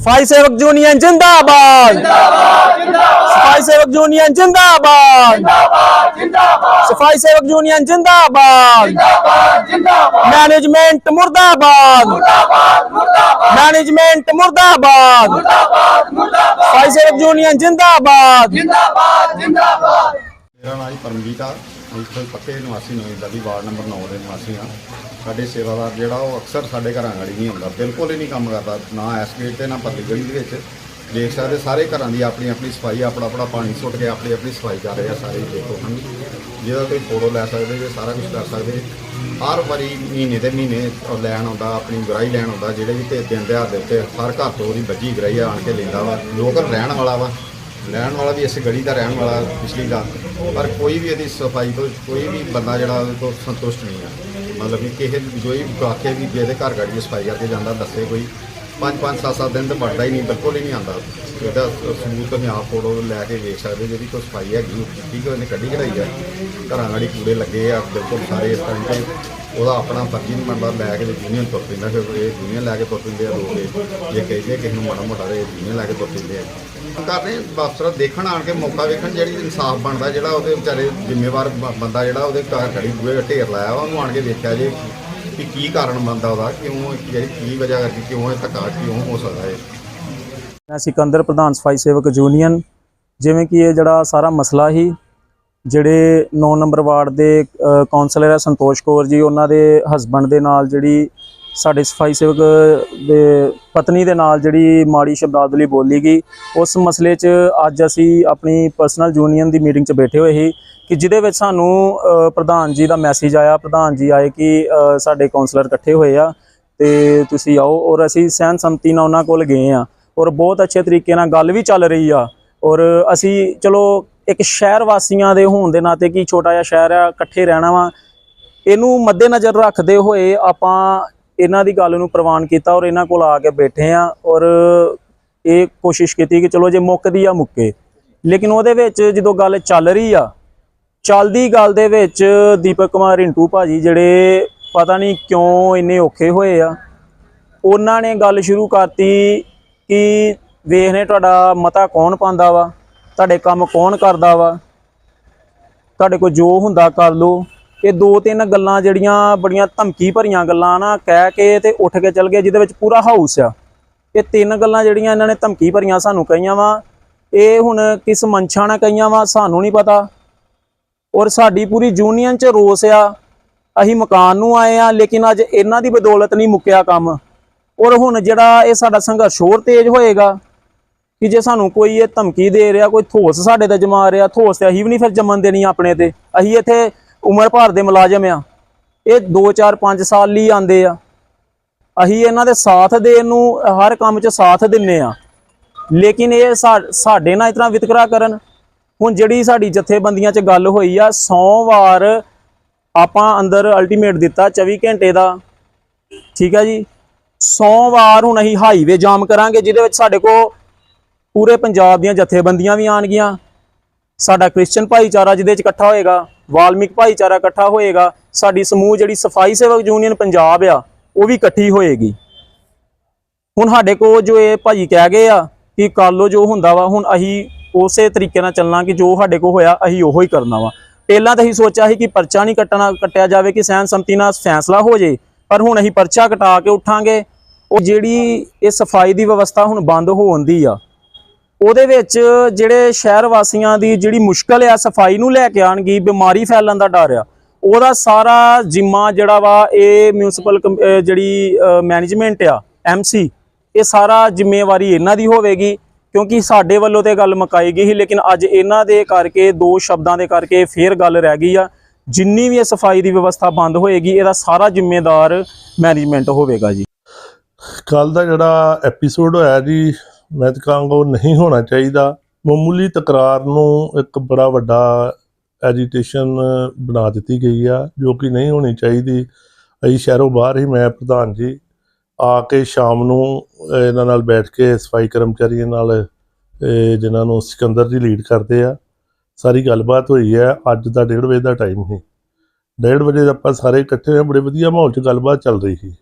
ਸਫ਼ਾਈ ਸੇਵਕ ਯੂਨੀਅਨ ਜਿੰਦਾਬਾਦ। ਸਫ਼ਾਈ ਸੇਵਕ ਯੂਨੀਅਨ ਜਿੰਦਾਬਾਦ। ਸਫ਼ਾਈ ਸੇਵਕ ਯੂਨੀਅਨ ਜਿੰਦਾਬਾਦ। ਮੈਨੇਜਮੈਂਟ ਮੁਰਦਾਬਾਦ। ਮੈਨੇਜਮੈਂਟ ਮੁਰਦਾਬਾਦ। ਸਫ਼ਾਈ ਸੇਵਕ ਯੂਨੀਅਨ ਜਿੰਦਾਬਾਦ। ਮੇਰਾ ਨਾਮ ਜੀ ਪਰਮਜੀਤ ਆ। ਅਸੀਂ ਪੱਕੇ ਨਿਵਾਸੀ ਨਵੇਂ ਗਲੀ ਵਾਰਡ ਨੰਬਰ 9 ਦੇ ਨਿਵਾਸੀ ਆ। ਸਾਡੇ ਸੇਵਾਦਾਰ ਜਿਹੜਾ, ਉਹ ਅਕਸਰ ਸਾਡੇ ਘਰਾਂ ਗੜੀ ਨਹੀਂ ਹੁੰਦਾ ਬਿਲਕੁਲ ਹੀ ਨਹੀਂ ਕੰਮ ਕਰਦਾ, ਨਾ ਐਸ ਗੇਟ ਤੇ, ਨਾ ਪੱਤੀ ਗਲੀ ਦੇ ਵਿੱਚ। ਦੇਖ ਸਕਦੇ ਸਾਰੇ ਘਰਾਂ ਦੀ ਆਪਣੀ ਆਪਣੀ ਸਫ਼ਾਈ ਆਪਣਾ ਆਪਣਾ ਪਾਣੀ ਸੁੱਟ ਕੇ ਆਪਣੀ ਆਪਣੀ ਸਫ਼ਾਈ ਕਰ ਰਹੇ ਆ ਸਾਰੇ ਦੇਖੋ ਹਨ ਜਿਹਦਾ ਕੋਈ ਫੋਟੋ ਲੈ ਸਕਦੇ ਜੇ, ਸਾਰਾ ਕੁਝ ਕਰ ਸਕਦੇ ਹਰ ਵਾਰੀ ਮਹੀਨੇ ਦੇ ਮਹੀਨੇ ਲੈਣ ਆਉਂਦਾ, ਆਪਣੀ ਗਰਾਈ ਲੈਣ ਆਉਂਦਾ, ਜਿਹੜੇ ਵੀ ਤੇ ਦਿਨ ਦਿਹਾੜ ਦੇ ਉੱਤੇ ਹਰ ਘਰ ਤੋਂ ਉਹਦੀ ਵੱਜੀ ਗਰਾਈ ਆਣ ਕੇ ਲੈਂਦਾ ਵਾ। ਲੋਕਲ ਰਹਿਣ ਵਾਲਾ ਵਾ। ਰਹਿਣ ਵਾਲਾ ਵੀ ਇਸ ਗਲੀ ਦਾ ਰਹਿਣ ਵਾਲਾ ਪਿਛਲੀ ਦਾ ਪਰ ਕੋਈ ਵੀ ਇਹਦੀ ਸਫ਼ਾਈ ਤੋਂ, ਕੋਈ ਵੀ ਬੰਦਾ ਜਿਹੜਾ ਉਹਦੇ ਤੋਂ ਸੰਤੁਸ਼ਟ ਨਹੀਂ ਆ। ਮਤਲਬ ਕਿ ਕਿਸੇ ਵੀ ਕੋਈ ਵੀ ਆਖੇ ਵੀ ਜਿਹਦੇ ਘਰ ਗਾੜੀ ਦੀ ਸਫ਼ਾਈ ਕਰਕੇ ਜਾਂਦਾ, ਦੱਸੇ ਕੋਈ। ਪੰਜ ਪੰਜ, ਸੱਤ ਸੱਤ ਦਿਨ ਤਾਂ ਵੜਦਾ ਹੀ ਨਹੀਂ, ਬਿਲਕੁਲ ਹੀ ਨਹੀਂ ਆਉਂਦਾ। ਇਹਦਾ ਸਬੂਤ ਤੁਸੀਂ ਆਪ ਫੋਟੋ ਲੈ ਕੇ ਵੇਖ ਸਕਦੇ ਜਿਹੜੀ ਕੋਈ ਸਫ਼ਾਈ ਹੈਗੀ ਠੀਕ ਹੈ ਉਹਨੇ ਕੱਢੀ ਕਢਾਈ ਆ। ਘਰਾਂ ਗਾੜੀ ਕੂੜੇ ਲੱਗੇ ਆ, ਬਿਲਕੁਲ ਸਾਰੇ ਇਸ ਤਰ੍ਹਾਂ ਦੇ ਉਹਦਾ ਆਪਣਾ ਫਰਜ਼ੀ ਮੰਨਦਾ ਲੈ ਕੇ ਯੂਨੀਅਨ ਤੁਰ ਪੈਂਦਾ, ਫਿਰ ਇਹ ਯੂਨੀਅਨ ਲੈ ਕੇ ਤੁਰ ਪੈਂਦੇ ਆ ਲੋਕ ਜੇ ਕਹਿੰਦੇ ਕਿਸੇ ਨੂੰ ਮਾੜਾ ਮੋਟਾ ਦੇ ਯੂਨੀਅਨ ਲੈ ਕੇ ਤੁਰ ਪੈਂਦੇ ਆ। ਕਰ ਰਹੇ ਬਸ ਦੇਖਣ ਆਣ ਕੇ ਮੌਕਾ ਵੇਖਣ ਜਿਹੜੀ ਇਨਸਾਫ ਬਣਦਾ, ਜਿਹੜਾ ਉਹਦੇ ਵਿਚਾਰੇ ਜ਼ਿੰਮੇਵਾਰ ਬੰਦਾ ਜਿਹੜਾ ਉਹਦੇ ਘਰ ਖੜੀ ਬੂਹੇ ਢੇਰ ਲਾਇਆ, ਉਹਨੂੰ ਆਣ ਕੇ ਦੇਖਿਆ ਜੇ ਕਿ ਕੀ ਕਾਰਨ ਬਣਦਾ ਉਹਦਾ, ਕਿਉਂ ਜਿਹੜੀ ਕੀ ਵਜ੍ਹਾ ਕਰਕੇ ਕਿਉਂ ਇਹ ਧੱਕਾ, ਕਿਉਂ ਹੋ ਸਕਦਾ ਹੈ ਮੈਂ ਸਿਕੰਦਰ, ਪ੍ਰਧਾਨ ਸਫ਼ਾਈ ਸੇਵਕ ਯੂਨੀਅਨ। ਜਿਵੇਂ ਕਿ ਇਹ ਜਿਹੜਾ ਸਾਰਾ ਮਸਲਾ ਹੀ ਜਿਹੜੇ 9 ਨੰਬਰ ਵਾਰਡ ਦੇ ਅ, ਕਾਉਂਸਲਰ ਹੈ ਸੰਤੋਸ਼ ਕੌਰ ਜੀ ਉਹਨਾਂ ਦੇ ਹਸਬੰਡ ਦੇ ਨਾਲ ਜਿਹੜੀ ਸਾਡੇ ਸਫ਼ਾਈ ਸੇਵਕ ਦੇ ਪਤਨੀ ਦੇ ਨਾਲ ਜਿਹੜੀ ਮਾੜੀ ਸ਼ਬਦਾਵਲੀ ਬੋਲੀ ਗਈ ਉਸ ਮਸਲੇ 'ਚ ਅੱਜ ਅਸੀਂ ਆਪਣੀ ਪਰਸਨਲ ਯੂਨੀਅਨ ਦੀ ਮੀਟਿੰਗ 'ਚ ਬੈਠੇ ਹੋਏ ਸੀ ਕਿ ਜਿਹਦੇ ਵਿੱਚ ਸਾਨੂੰ ਪ੍ਰਧਾਨ ਜੀ ਦਾ ਮੈਸੇਜ ਆਇਆ ਪ੍ਰਧਾਨ ਜੀ ਆਏ ਕਿ ਸਾਡੇ ਕਾਉਂਸਲਰ ਇਕੱਠੇ ਹੋਏ ਆ ਤੇ ਤੁਸੀਂ ਆਓ ਔਰ ਅਸੀਂ ਸਹਿਨ ਸੰਮਤੀ ਨਾਲ ਉਹਨਾਂ ਕੋਲ ਗਏ ਆ ਔਰ ਬਹੁਤ ਅੱਛੇ ਤਰੀਕੇ ਨਾਲ ਗੱਲ ਵੀ ਚੱਲ ਰਹੀ ਆ ਔਰ ਅਸੀਂ ਚਲੋ ਇੱਕ ਸ਼ਹਿਰ ਵਾਸੀਆਂ ਦੇ ਹੋਣ ਦੇ ਨਾਤੇ ਕੀ ਛੋਟਾ ਜਿਹਾ ਸ਼ਹਿਰ ਆ, ਇਕੱਠੇ ਰਹਿਣਾ ਵਾ। ਇਹਨੂੰ ਮੱਦੇਨਜ਼ਰ ਰੱਖਦੇ ਹੋਏ ਆਪਾਂ ਇਹਨਾਂ ਦੀ ਗੱਲ ਨੂੰ ਪ੍ਰਵਾਨ ਕੀਤਾ ਔਰ ਇਹਨਾਂ ਕੋਲ ਆ ਕੇ ਬੈਠੇ ਆ ਔਰ ਇਹ ਕੋਸ਼ਿਸ਼ ਕੀਤੀ ਕਿ ਚਲੋ ਜੇ ਮੁੱਕਦੀ ਆ ਮੁੱਕੇ। ਲੇਕਿਨ ਉਹਦੇ ਵਿੱਚ ਜਦੋਂ ਗੱਲ ਚੱਲ ਰਹੀ ਆ, ਚੱਲਦੀ ਗੱਲ ਦੇ ਵਿੱਚ ਦੀਪਕ ਕੁਮਾਰ ਰਿੰਟੂ ਭਾਜੀ ਜਿਹੜੇ ਪਤਾ ਨਹੀਂ ਕਿਉਂ ਇੰਨੇ ਔਖੇ ਹੋਏ ਆ। ਉਹਨਾਂ ਨੇ ਗੱਲ ਸ਼ੁਰੂ ਕਰਤੀ ਕਿ ਵੇਖਨੇ ਤੁਹਾਡਾ ਮਤਾ ਕੌਣ ਪਾਉਂਦਾ ਵਾ। ਤੁਹਾਡੇ ਕੰਮ ਕੌਣ ਕਰਦਾ ਵਾ? ਤੁਹਾਡੇ ਕੋਲ ਜੋ ਹੁੰਦਾ ਕਰ ਲਓ। ਇਹ ਦੋ ਤਿੰਨ ਗੱਲਾਂ ਜਿਹੜੀਆਂ ਬੜੀਆਂ ਧਮਕੀ ਭਰੀਆਂ ਗੱਲਾਂ ਨਾ ਕਹਿ ਕੇ ਤੇ ਉੱਠ ਕੇ ਚੱਲ ਗਏ, ਜਿਹਦੇ ਵਿੱਚ ਪੂਰਾ ਹਾਊਸ ਆ। ਇਹ ਤਿੰਨ ਗੱਲਾਂ ਜਿਹੜੀਆਂ ਇਹਨਾਂ ਨੇ ਧਮਕੀ ਭਰੀਆਂ ਸਾਨੂੰ ਕਹੀਆਂ ਵਾ। ਇਹ ਹੁਣ ਕਿਸ ਮਨਸ਼ਾ ਨਾਲ ਕਹੀਆਂ ਵਾ, ਸਾਨੂੰ ਨਹੀਂ ਪਤਾ। ਔਰ ਸਾਡੀ ਪੂਰੀ ਯੂਨੀਅਨ ਚ ਰੋਸ ਆ। ਅਸੀਂ ਮਕਾਨ ਨੂੰ ਆਏ ਆ, ਲੇਕਿਨ ਅੱਜ ਇਹਨਾਂ ਦੀ ਬਦੌਲਤ ਨਹੀਂ ਮੁੱਕਿਆ ਕੰਮ। ਔਰ ਹੁਣ ਜਿਹੜਾ ਇਹ ਸਾਡਾ ਸੰਘਰਸ਼ ਹੋਰ ਤੇਜ਼ ਹੋਏਗਾ ਕਿ ਜੇ ਸਾਨੂੰ ਕੋਈ ਇਹ ਧਮਕੀ ਦੇ ਰਿਹਾ, ਕੋਈ ਥੋਸ ਸਾਡੇ ਤੇ ਜਮਾ ਰਿਹਾ ਥੋਸ ਤੇ ਅਸੀਂ ਵੀ ਨਹੀਂ ਫਿਰ ਜੰਮਣ ਦੇਣੀ ਆਪਣੇ ਤੇ। ਅਸੀਂ ਇੱਥੇ ਉਮਰ ਭਰ ਦੇ ਮੁਲਾਜ਼ਮ ਆ। ਇਹ 2 4 5 ਸਾਲ ਲਈ ਆਂਦੇ ਆ। ਅਸੀਂ ਇਹਨਾਂ ਦੇ ਸਾਥ ਦੇਣ ਨੂੰ ਹਰ ਕੰਮ 'ਚ ਸਾਥ ਦਿੰਨੇ ਆ। ਲੇਕਿਨ ਇਹ ਸਾਡੇ ਨਾਲ ਇਤਨਾ ਵਿਤਕਰਾ ਕਰਨ, ਹੁਣ ਜਿਹੜੀ ਸਾਡੀ ਜਥੇਬੰਦੀਆਂ 'ਚ ਗੱਲ ਹੋਈ ਆ, ਸੋਮਵਾਰ ਆਪਾਂ ਅੰਦਰ ਅਲਟੀਮੇਟ ਦਿੱਤਾ 24 ਘੰਟੇ ਦਾ। ਠੀਕ ਹੈ ਜੀ? ਸੋਮਵਾਰ ਹੁਣ ਅਸੀਂ ਹਾਈਵੇ ਜਾਮ ਕਰਾਂਗੇ, ਜਿਹਦੇ ਵਿੱਚ ਸਾਡੇ ਕੋਲ ਪੂਰੇ ਪੰਜਾਬ ਦੀਆਂ ਜਥੇਬੰਦੀਆਂ ਵੀ ਆਣਗੀਆਂ ਸਾਡਾ ਕ੍ਰਿਸਚੀਅਨ ਭਾਈਚਾਰਾ ਜਿਹਦੇ 'ਚ ਇਕੱਠਾ ਹੋਏਗਾ, ਵਾਲਮਿਕ ਭਾਈਚਾਰਾ ਇਕੱਠਾ ਹੋਏਗਾ, ਸਾਡੀ ਸਮੂਹ ਜਿਹੜੀ ਸਫ਼ਾਈ ਸੇਵਕ ਯੂਨੀਅਨ ਪੰਜਾਬ ਆ, ਉਹ ਵੀ ਇਕੱਠੀ ਹੋਏਗੀ। ਹੁਣ ਸਾਡੇ ਕੋਲ ਜੋ ਇਹ ਭਾਜੀ ਕਹਿ ਗਏ ਆ ਕਿ ਕਰ ਜੋ ਹੁੰਦਾ ਵਾ, ਹੁਣ ਅਸੀਂ ਉਸੇ ਤਰੀਕੇ ਨਾਲ ਚੱਲਣਾ ਕਿ ਜੋ ਸਾਡੇ ਕੋਲ ਹੋਇਆ, ਅਸੀਂ ਉਹੋ ਹੀ ਕਰਨਾ ਵਾ। ਪਹਿਲਾਂ ਤਾਂ ਅਸੀਂ ਸੋਚਿਆ ਸੀ ਕਿ ਪਰਚਾ ਨਹੀਂ ਕੱਟਣਾ, ਕੱਟਿਆ ਜਾਵੇ ਕਿ ਸਹਿਨ ਸੰਮਤੀ ਨਾਲ ਫੈਸਲਾ ਹੋ ਜੇ, ਪਰ ਹੁਣ ਅਸੀਂ ਪਰਚਾ ਕਟਾ ਕੇ ਉੱਠਾਂਗੇ। ਉਹ ਜਿਹੜੀ ਇਹ ਸਫ਼ਾਈ ਦੀ ਵਿਵਸਥਾ ਹੁਣ ਬੰਦ ਹੋਣ ਦੀ ਆ ਉਹਦੇ ਵਿੱਚ ਜਿਹੜੇ ਸ਼ਹਿਰ ਵਾਸੀਆਂ ਦੀ ਜਿਹੜੀ ਮੁਸ਼ਕਲ ਆ, ਸਫ਼ਾਈ ਨੂੰ ਲੈ ਕੇ ਆਣਗੀ ਬਿਮਾਰੀ ਫੈਲਣ ਦਾ ਡਰ ਆ, ਉਹਦਾ ਸਾਰਾ ਜ਼ਿੰਮਾ ਜਿਹੜਾ ਵਾ, ਇਹ ਮਿਊਨਿਸਪਲ ਜਿਹੜੀ ਮੈਨੇਜਮੈਂਟ ਆ ਐਮਸੀ ਇਹ ਸਾਰਾ ਜ਼ਿੰਮੇਵਾਰੀ ਇਹਨਾਂ ਦੀ ਹੋਵੇਗੀ, ਕਿਉਂਕਿ ਸਾਡੇ ਵੱਲੋਂ ਤੇ ਗੱਲ ਮਕਾਈ ਗਈ ਸੀ, ਲੇਕਿਨ ਅੱਜ ਇਹਨਾਂ ਦੇ ਕਰਕੇ, ਦੋ ਸ਼ਬਦਾਂ ਦੇ ਕਰਕੇ ਫੇਰ ਗੱਲ ਰਹਿ ਗਈ ਆ, ਜਿੰਨੀ ਵੀ ਇਹ ਸਫ਼ਾਈ ਦੀ ਵਿਵਸਥਾ ਬੰਦ ਹੋਏਗੀ, ਇਹਦਾ ਸਾਰਾ ਜ਼ਿੰਮੇਦਾਰ ਮੈਨੇਜਮੈਂਟ ਹੋਵੇਗਾ ਜੀ। ਕੱਲ ਦਾ ਜਿਹੜਾ ਐਪੀਸੋਡ ਹੋਇਆ ਜੀ ਮੈਂ ਤਾਂ ਕਹਾਂਗਾ ਉਹ ਨਹੀਂ ਹੋਣਾ ਚਾਹੀਦਾ। ਮਾਮੂਲੀ ਤਕਰਾਰ ਨੂੰ ਇੱਕ ਬੜਾ ਵੱਡਾ ਐਜੀਟੇਸ਼ਨ ਬਣਾ ਦਿੱਤੀ ਗਈ ਆ ਜੋ ਕਿ ਨਹੀਂ ਹੋਣੀ ਚਾਹੀਦੀ। ਅਸੀਂ ਸ਼ਹਿਰੋਂ ਬਾਹਰ ਹੀ ਮੈਂ ਪ੍ਰਧਾਨ ਜੀ ਆ ਕੇ ਸ਼ਾਮ ਨੂੰ ਇਹਨਾਂ ਨਾਲ ਬੈਠ ਕੇ ਸਫ਼ਾਈ ਕਰਮਚਾਰੀਆਂ ਨਾਲ ਅਹ, ਜਿਨ੍ਹਾਂ ਨੂੰ ਸਿਕੰਦਰ ਜੀ ਲੀਡ ਕਰਦੇ ਆ ਸਾਰੀ ਗੱਲਬਾਤ ਹੋਈ ਹੈ ਅੱਜ ਦਾ 1:30 ਵਜੇ ਦਾ ਟਾਈਮ ਸੀ। 1:30 ਵਜੇ ਆਪਾਂ ਸਾਰੇ ਇਕੱਠੇ ਹੋਏ ਬੜੇ ਵਧੀਆ ਮਾਹੌਲ 'ਚ ਗੱਲਬਾਤ ਚੱਲ ਰਹੀ ਸੀ।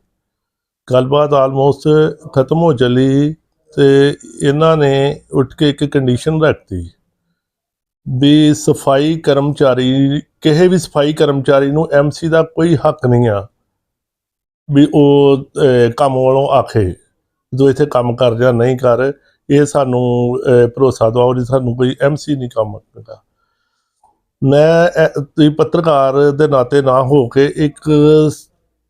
ਗੱਲਬਾਤ ਆਲਮੋਸਟ ਖਤਮ ਹੋ ਚੱਲੀ। ਤੇ ਇਹਨਾਂ ਨੇ ਉੱਠ ਕੇ ਇੱਕ ਕੰਡੀਸ਼ਨ ਰੱਖਤੀ ਵੀ ਸਫ਼ਾਈ ਕਰਮਚਾਰੀ, ਕਿਸੇ ਵੀ ਸਫ਼ਾਈ ਕਰਮਚਾਰੀ ਨੂੰ ਐਮਸੀ ਦਾ ਕੋਈ ਹੱਕ ਨਹੀਂ ਆ ਵੀ ਉਹ ਕੰਮ ਵਾਲੋਂ ਆਖੇ ਜੋ ਇੱਥੇ ਕੰਮ ਕਰ ਜਾਂ ਨਹੀਂ ਕਰ, ਇਹ ਸਾਨੂੰ ਭਰੋਸਾ ਦਿਵਾਓ ਜੀ ਸਾਨੂੰ ਕੋਈ ਐਮਸੀ ਨਹੀਂ ਕੰਮ ਕਰਦਾ। ਮੈਂ ਤੁਸੀਂ ਪੱਤਰਕਾਰ ਦੇ ਨਾਤੇ ਨਾ ਹੋ ਕੇ ਇੱਕ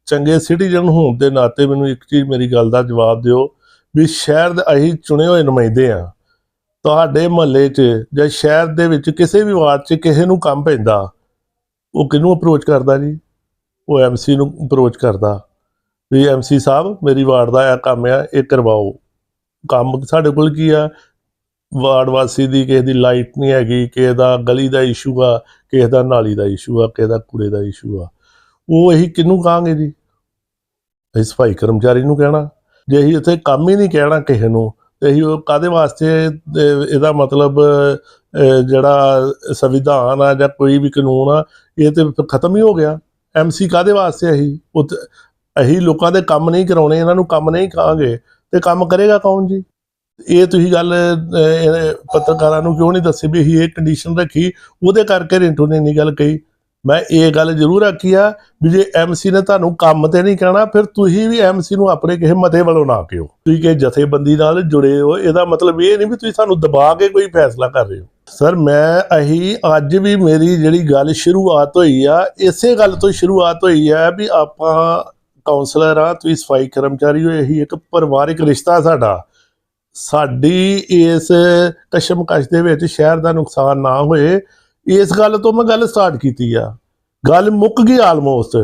ਚੰਗੇ ਸਿਟੀਜ਼ਨ ਹੋਣ ਦੇ ਨਾਤੇ ਮੈਨੂੰ ਇੱਕ ਚੀਜ਼ ਮੇਰੀ ਗੱਲ ਦਾ ਜਵਾਬ ਦਿਓ ਵੀ ਸ਼ਹਿਰ ਦੇ ਅਸੀਂ ਚੁਣੇ ਹੋਏ ਨੁਮਾਇੰਦੇ ਆ ਤੁਹਾਡੇ ਮਹੱਲੇ 'ਚ ਜਾਂ ਸ਼ਹਿਰ ਦੇ ਵਿੱਚ ਕਿਸੇ ਵੀ ਵਾਰਡ 'ਚ ਕਿਸੇ ਨੂੰ ਕੰਮ ਪੈਂਦਾ, ਉਹ ਕਿਹਨੂੰ ਅਪਰੋਚ ਕਰਦਾ ਜੀ? ਉਹ ਐਮਸੀ ਨੂੰ ਅਪਰੋਚ ਕਰਦਾ ਵੀ ਐਮਸੀ ਸਾਹਿਬ, ਮੇਰੀ ਵਾਰਡ ਦਾ ਇਹ ਕੰਮ ਆ, ਇਹ ਕਰਵਾਓ। ਕੰਮ ਸਾਡੇ ਕੋਲ ਕੀ ਆ? ਵਾਰਡ ਵਾਸੀ ਦੀ ਕਿਸੇ ਦੀ ਲਾਈਟ ਨਹੀਂ ਹੈਗੀ, ਕਿਸੇ ਦਾ ਗਲੀ ਦਾ ਇਸ਼ੂ ਆ, ਕਿਸੇ ਦਾ ਨਾਲੀ ਦਾ ਇਸ਼ੂ ਆ, ਕਿਸੇ ਦਾ ਕੂੜੇ ਦਾ ਇਸ਼ੂ ਆ। ਉਹ ਅਸੀਂ ਕਿਹਨੂੰ ਕਹਾਂਗੇ ਜੀ? ਅਸੀਂ ਸਫ਼ਾਈ ਕਰਮਚਾਰੀ ਨੂੰ ਕਹਿਣਾ। ਜੇ ਅਸੀਂ ਉੱਥੇ ਕੰਮ ਹੀ ਨਹੀਂ ਕਹਿਣਾ ਕਿਸੇ ਨੂੰ, ਤੇ ਅਸੀਂ ਉਹ ਕਾਦੇ ਵਾਸਤੇ ਇਹਦਾ ਮਤਲਬ ਜਿਹੜਾ ਸੰਵਿਧਾਨ ਆ ਜਾਂ ਕੋਈ ਵੀ ਕਾਨੂੰਨ ਆ, ਇਹ ਤੇ ਖਤਮ ਹੀ ਹੋ ਗਿਆ। ਐਮਸੀ ਕਾਦੇ ਵਾਸਤੇ ਅਸੀਂ? ਉਹ ਅਸੀਂ ਲੋਕਾਂ ਦੇ ਕੰਮ ਨਹੀਂ ਕਰਾਉਣੇ, ਇਹਨਾਂ ਨੂੰ ਕੰਮ ਨਹੀਂ ਕਹਾਂਗੇ ਤੇ ਕੰਮ ਕਰੇਗਾ ਕੌਣ ਜੀ? ਇਹ ਤੁਸੀਂ ਗੱਲ ਇਹ ਪੱਤਰਕਾਰਾਂ ਨੂੰ ਕਿਉਂ ਨਹੀਂ ਦੱਸੀ ਵੀ ਅਸੀਂ ਇਹ ਕੰਡੀਸ਼ਨ ਰੱਖੀ? ਉਹਦੇ ਕਰਕੇ ਰਿੰਟੂ ਨੇ ਨਹੀਂ ਗੱਲ ਕਹੀ। ਮੈਂ ਇਹ ਗੱਲ ਜ਼ਰੂਰ ਆਖੀ ਆ ਵੀ ਜੇ ਐਮਸੀ ਨੇ ਤੁਹਾਨੂੰ ਕੰਮ ਤੇ ਨਹੀਂ ਕਹਿਣਾ, ਫਿਰ ਤੁਸੀਂ ਵੀ ਐਮਸੀ ਨੂੰ ਆਪਣੇ ਕਿਸੇ ਮਤੇ ਵੱਲੋਂ ਨਾ ਕਿਓ ਤੁਸੀਂ ਕਿ ਜਥੇਬੰਦੀ ਨਾਲ ਜੁੜੇ ਹੋ, ਇਹਦਾ ਮਤਲਬ ਇਹ ਨਹੀਂ ਵੀ ਤੁਸੀਂ ਸਾਨੂੰ ਦਬਾ ਕੇ ਕੋਈ ਫੈਸਲਾ ਕਰ ਰਹੇ ਹੋ। ਸਰ, ਮੈਂ ਅਹੀ ਅੱਜ ਵੀ ਮੇਰੀ ਜਿਹੜੀ ਗੱਲ ਸ਼ੁਰੂਆਤ ਹੋਈ ਆ, ਇਸੇ ਗੱਲ ਤੋਂ ਸ਼ੁਰੂਆਤ ਹੋਈ ਆ ਵੀ ਆਪਾਂ ਕਾਉਂਸਲਰ ਆ, ਤੁਸੀਂ ਸਫ਼ਾਈ ਕਰਮਚਾਰੀ ਹੋ, ਇਹੀ ਇੱਕ ਪਰਿਵਾਰਿਕ ਰਿਸ਼ਤਾ ਸਾਡਾ। ਸਾਡੀ ਇਸ ਕਸ਼ਮਕਸ਼ ਦੇ ਵਿੱਚ ਸ਼ਹਿਰ ਦਾ ਨੁਕਸਾਨ ਨਾ ਹੋਏ ਇਸ ਗੱਲ ਤੋਂ ਮੈਂ ਗੱਲ ਸਟਾਰਟ ਕੀਤੀ ਆ। ਗੱਲ ਮੁੱਕ ਗਈ ਆਲਮੋਸਟ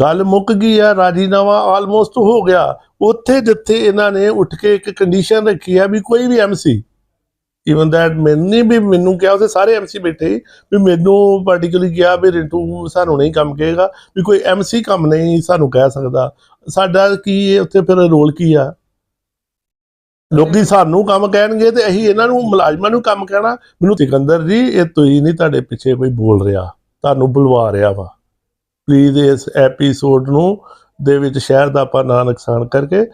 ਗੱਲ ਮੁੱਕ ਗਈ ਆ, ਰਾਜੀਨਾਮਾ ਆਲਮੋਸਟ ਹੋ ਗਿਆ। ਉੱਥੇ ਜਿੱਥੇ ਇਹਨਾਂ ਨੇ ਉੱਠ ਕੇ ਇੱਕ ਕੰਡੀਸ਼ਨ ਰੱਖੀ ਆ ਵੀ ਕੋਈ ਵੀ ਐਮਸੀ ਇਵਨ ਦੈਟ ਮੈਨੇ ਵੀ ਮੈਨੂੰ ਕਿਹਾ ਉਹਦੇ ਸਾਰੇ ਐਮਸੀ ਬੈਠੇ। ਵੀ ਮੈਨੂੰ ਪਾਰਟਿਕੂਲਰਲੀ ਕਿਹਾ ਵੀ ਰਿੰਟੂ ਸਾਨੂੰ ਨਹੀਂ ਕੰਮ ਕਹੇਗਾ। ਵੀ ਕੋਈ ਐਮਸੀ ਕੰਮ ਨਹੀਂ ਸਾਨੂੰ ਕਹਿ ਸਕਦਾ। ਸਾਡਾ ਕੀ ਇਹ ਉੱਥੇ ਫਿਰ ਰੋਲ ਕੀ ਆ? ਲੋਕੀ ਸਾਨੂੰ ਕੰਮ ਕਹਿਣਗੇ ਤੇ ਅਸੀਂ ਇਹਨਾਂ ਨੂੰ, ਮੁਲਾਜ਼ਮਾਂ ਨੂੰ ਕੰਮ ਕਹਿਣਾ। ਮੈਨੂੰ ਸਿਕੰਦਰ ਜੀ, ਇਹ ਤੁਸੀਂ ਨਹੀਂ ਤੁਹਾਡੇ ਪਿੱਛੇ ਕੋਈ ਬੋਲ ਰਿਹਾ। ਤੁਹਾਨੂੰ ਬੁਲਵਾ ਰਿਹਾ ਵਾ। ਪਲੀਜ਼ ਇਸ ਐਪੀਸੋਡ ਨੂੰ ਦੇ ਵਿੱਚ ਸ਼ਹਿਰ ਦਾ ਆਪਾਂ ਨਾ ਨੁਕਸਾਨ ਕਰਕੇ